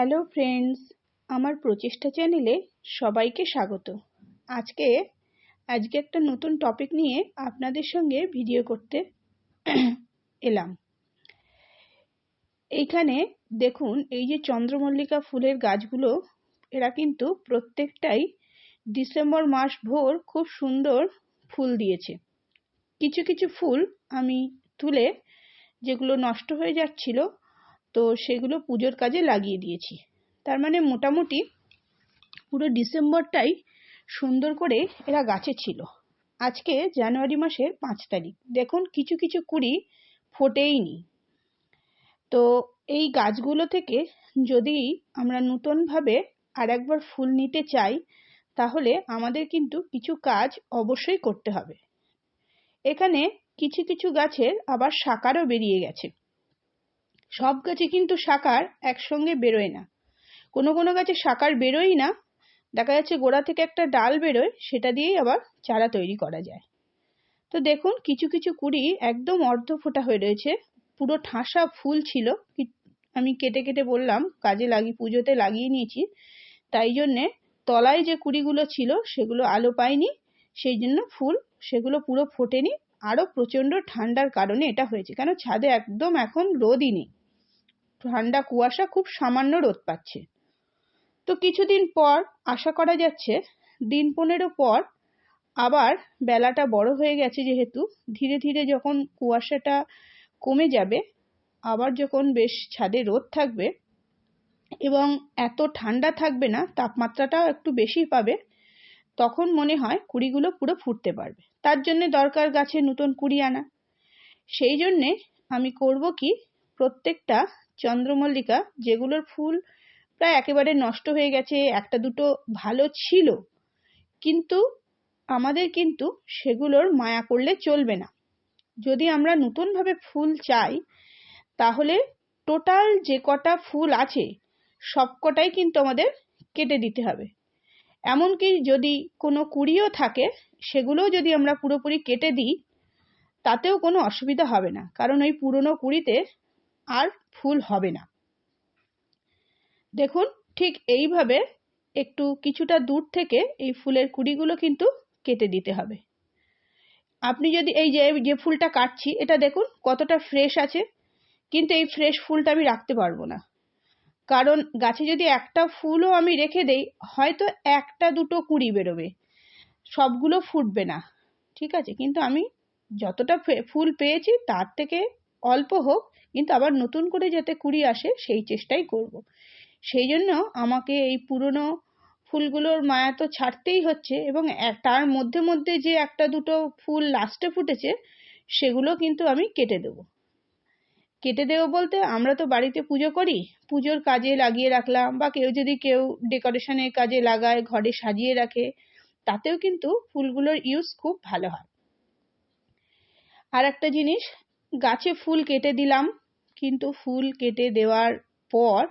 Hello friends, আমার প্রচেষ্টা চ্যানেলে সবাইকে স্বাগত। আজকে আজকে একটা নতুন টপিক নিয়ে আপনাদের সঙ্গে ভিডিও করতে এলাম। এইখানে দেখুন, এই যে চন্দ্রমল্লিকা ফুলের গাছগুলো, এরা কিন্তু প্রত্যেকটাই ডিসেম্বর মাস ভোর খুব সুন্দর ফুল দিয়েছে। কিছু কিছু ফুল আমি তুলে যেগুলো নষ্ট হয়ে যাচ্ছিল তো সেগুলো পুজোর কাজে লাগিয়ে দিয়েছি। তার মানে মোটামুটি পুরো ডিসেম্বরটাই সুন্দর করে এরা গাছে ছিল। আজকে জানুয়ারি মাসের পাঁচ তারিখ। দেখুন, কিছু কিছু কুড়ি ফোটেই নি। তো এই গাছগুলো থেকে যদি আমরা নতুনভাবে আর একবার ফুল নিতে চাই, তাহলে আমাদের কিন্তু কিছু কাজ অবশ্যই করতে হবে। এখানে কিছু কিছু গাছের আবার শাকারও বেরিয়ে গেছে। সব গাছে কিন্তু শাকার একসঙ্গে বেরোয় না। কোনো কোনো গাছে শাকার বেরোয় না। দেখা যাচ্ছে গোড়া থেকে একটা ডাল বেরোয়, সেটা দিয়েই আবার চারা তৈরি করা যায়। তো দেখুন, কিছু কিছু কুড়ি একদম অর্ধ ফোটা হয়ে রয়েছে। পুরো ঠাসা ফুল ছিল। আমি কেটে কেটে বললাম, কাজে লাগিয়ে পুজোতে লাগিয়ে নিয়েছি। তাই জন্যে তলায় যে কুড়িগুলো ছিল, সেগুলো আলো পায়নি সেই জন্য ফুল সেগুলো পুরো ফোটেনি। আরও প্রচণ্ড ঠান্ডার কারণে এটা হয়েছে। কেন ছাদে একদম এখন রোদই নেই। ঠান্ডা কুয়াশা খুব সামান্য রোদ পাচ্ছে। তো কিছুদিন পর, আশা করা যাচ্ছে, দিন পনেরো পর আবার বেলাটা বড় হয়ে গেছে যেহেতু, ধীরে ধীরে যখন কুয়াশাটা কমে যাবে, আবার যখন বেশ ছাদে রোদ থাকবে এবং এত ঠান্ডা থাকবে না, তাপমাত্রাটাও একটু বেশি পাবে, তখন মনে হয় কুড়িগুলো পুরো ফুটতে পারবে। তার জন্য দরকার গাছে নতুন কুড়ি আনা। সেই জন্যে আমি করব কি, প্রত্যেকটা চন্দ্রমল্লিকা, যেগুলোর ফুল প্রায় একেবারে নষ্ট হয়ে গেছে, একটা দুটো ভালো ছিল। কিন্তু আমাদের কিন্তু সেগুলোর মায়া করলে চলবে না। যদি আমরা নতুনভাবে ফুল চাই, তাহলে টোটাল যে কটা ফুল আছে সব কটাই কিন্তু আমাদের কেটে দিতে হবে। এমনকি যদি কোনো কুড়িও থাকে, সেগুলোও যদি আমরা পুরোপুরি কেটে দিই, তাতেও কোনো অসুবিধা হবে না। কারণ ওই পুরনো কুড়িতে আর ফুল হবে না। দেখুন, ঠিক এইভাবে একটু কিছুটা দূর থেকে এই ফুলের কুড়িগুলো কিন্তু কেটে দিতে হবে। আপনি যদি এই যে যে ফুলটা কাটছি, এটা দেখুন কতটা ফ্রেশ আছে, কিন্তু এই ফ্রেশ ফুলটা আমি রাখতে পারব না। কারণ গাছে যদি একটা ফুলও আমি রেখে দেই, হয়তো একটা দুটো কুড়ি বেরোবে। সবগুলো ফুটবে না। ঠিক আছে, কিন্তু আমি যতটা ফুল পেয়েছি, তার থেকে অল্প হোক, কিন্তু আবার নতুন করে যাতে কুড়ি আসে, সেই চেষ্টাই করব। সেই জন্য আমাকে এই পুরনো ফুলগুলোর মায়া তো ছাড়তেই হচ্ছে এবং তার মধ্যে মধ্যে যে একটা দুটো ফুল লাস্টে ফুটেছে, সেগুলো কিন্তু আমি কেটে দেব কেটে দেবো বলতে আমরা তো বাড়িতে পুজো করি, পুজোর কাজে লাগিয়ে রাখলাম বা কেউ যদি কেউ ডেকোরেশনের কাজে লাগায়, ঘরে সাজিয়ে রাখে, তাতেও কিন্তু ফুলগুলোর ইউজ খুব ভালো হয় আর একটা জিনিস গাছে ফুল কেটে দিলাম, কিন্তু ফুল কেটে দেওয়ার পর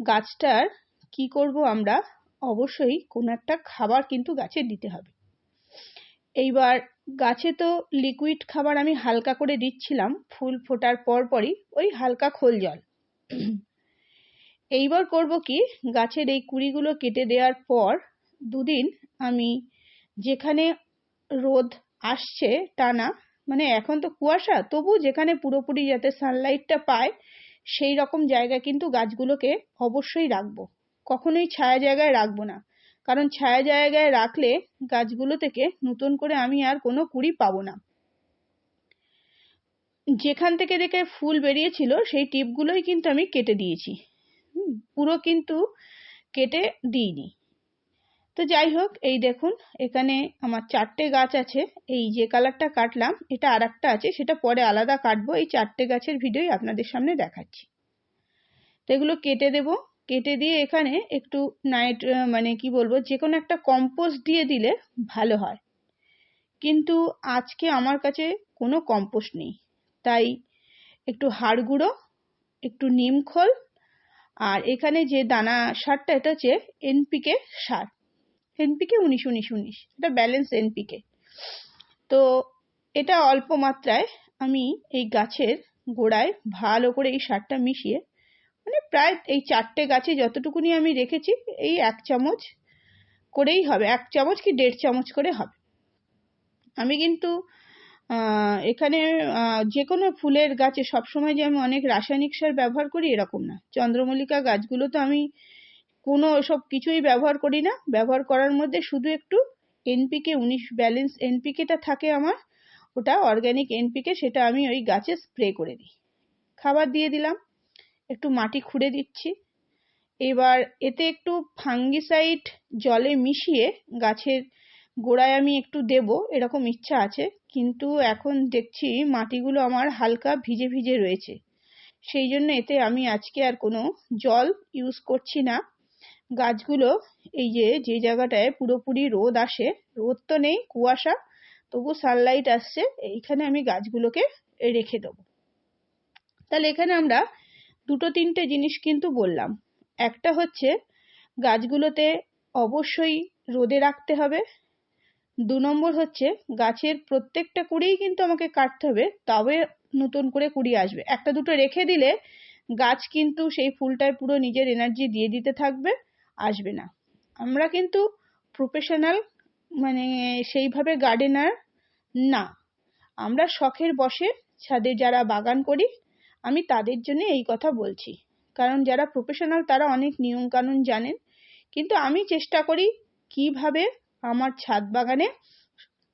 গাছটার কি করব আমরা? অবশ্যই কোনো একটা খাবার কিন্তু গাছে দিতে হবে। এইবার গাছে তো লিকুইড খাবার আমি হালকা করে দিচ্ছিলাম, ফুল ফোটার পর পরই ওই হালকা খোল জল। এইবার করব কি? গাছের এই কুড়িগুলো কেটে দেওয়ার পর দুদিন আমি যেখানে রোদ আসছে টানা মানে এখন তো কুয়াশা, তবু যেখানে পুরোপুরি যাতে সানলাইটটা পায়, সেই রকম জায়গায় কিন্তু গাছগুলোকে অবশ্যই রাখব। কখনোই ছায়া জায়গায় রাখব না। কারণ ছায়া জায়গায় রাখলে গাছগুলো থেকে নতুন করে আমি আর কোনো কুড়ি পাবো না। যেখান থেকে দেখে ফুল বেরিয়েছিল, সেই টিপগুলোই কিন্তু আমি কেটে দিয়েছি। পুরো কিন্তু কেটে দিইনি। তো যাই হোক, এই দেখুন, এখানে আমার চারটে গাছ আছে। এই যে কালারটা কাটলাম, এটা আর আছে, সেটা পরে আলাদা কাটবো। এই চারটে গাছের ভিডিওই আপনাদের সামনে দেখাচ্ছি। তো এগুলো কেটে দেব। কেটে দিয়ে এখানে একটু নাইট মানে কি বলব যে কোনো একটা কম্পোস্ট দিয়ে দিলে ভালো হয়। কিন্তু আজকে আমার কাছে কোনো কম্পোস্ট নেই। তাই একটু হাড় গুঁড়ো, একটু নিম খোল, আর এখানে যে দানা সারটা, এটা হচ্ছে এনপিকে সার। এনপিকে উনিশ উনিশ উনিশ। এটা ব্যালেন্স এনপিকে তো এটা অল্প মাত্রায় আমি এই গাছের গোড়ায় ভালো করে এই সারটা মিশিয়ে মানে প্রায় এই চারটে গাছে যতটুকুনি আমি রেখেছি, এই এক চামচ করেই হবে। এক চামচ কি দেড় চামচ করে হবে। আমি কিন্তু এখানে যে কোনো ফুলের গাছে সবসময় যে আমি অনেক রাসায়নিক সার ব্যবহার করি এরকম না। চন্দ্রমল্লিকা গাছগুলো তো আমি কোনো সব কিছুই ব্যবহার করি না। ব্যবহার করার মধ্যে শুধু একটু এনপিকে উনিশ ব্যালেন্স এনপিকেটা থাকে আমার। ওটা অর্গ্যানিক এনপিকে সেটা আমি ওই গাছে স্প্রে করে দিই। খাবার দিয়ে দিলাম, একটু মাটি খুঁড়ে দিচ্ছি। এবার এতে একটু ফাঙ্গিসাইড জলে মিশিয়ে গাছের গোড়ায় আমি একটু দেব, এরকম ইচ্ছা আছে। কিন্তু এখন দেখছি মাটিগুলো আমার হালকা ভিজে ভিজে রয়েছে। সেই জন্য এতে আমি আজকে আর কোনো জল ইউজ করছি না। গাছগুলো এই যে যে জায়গাটায় পুরোপুরি রোদ আসে, রোদ তো নেই, কুয়াশা, তবু সানলাইট আসছে, এইখানে আমি গাছগুলোকে রেখে দেবো। তাহলে এখানে আমরা দুটো তিনটে জিনিস কিন্তু বললাম। একটা হচ্ছে গাছগুলোতে অবশ্যই রোদে রাখতে হবে। দু নম্বর হচ্ছে গাছের প্রত্যেকটা কুড়িই কিন্তু আমাকে কাটতে হবে, তবে নতুন করে কুড়ি আসবে। একটা দুটো রেখে দিলে গাছ কিন্তু সেই ফুলটায় পুরো নিজের এনার্জি দিয়ে দিতে থাকবে। আসবে না। আমরা কিন্তু প্রফেশনাল মানে সেইভাবে গার্ডেনার না। আমরা শখের বসে ছাদে যারা বাগান করি, আমি তাদের জন্য এই কথা বলছি। কারণ যারা প্রফেশনাল তারা অনেক নিয়মকানুন জানেন। কিন্তু আমি চেষ্টা করি কীভাবে আমার ছাদ বাগানে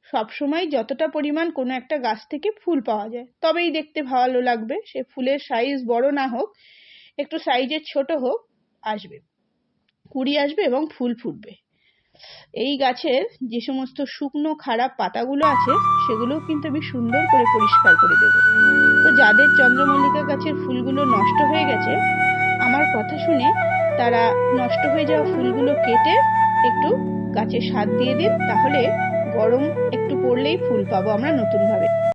সবসময় যতটা পরিমাণ কোনো একটা গাছ থেকে ফুল পাওয়া যায়। তবেই দেখতে ভালো লাগবে। সে ফুলের সাইজ বড় না হোক, একটু সাইজের ছোট হোক, আসবে। কুড়ি আসবে এবং ফুল ফুটবে। এই গাছের যে সমস্ত শুকনো, খারাপ পাতাগুলো আছে সেগুলো কিন্তু আমি সুন্দর করে পরিষ্কার করে দেব। তো যাদের চন্দ্রমল্লিকা গাছের ফুলগুলো নষ্ট হয়ে গেছে, আমার কথা শুনে তারা নষ্ট হয়ে যাওয়া ফুলগুলো কেটে একটু গাছে সার দিয়ে দিন, তাহলে গরম একটু পড়লেই ফুল পাবো আমরা নতুনভাবে।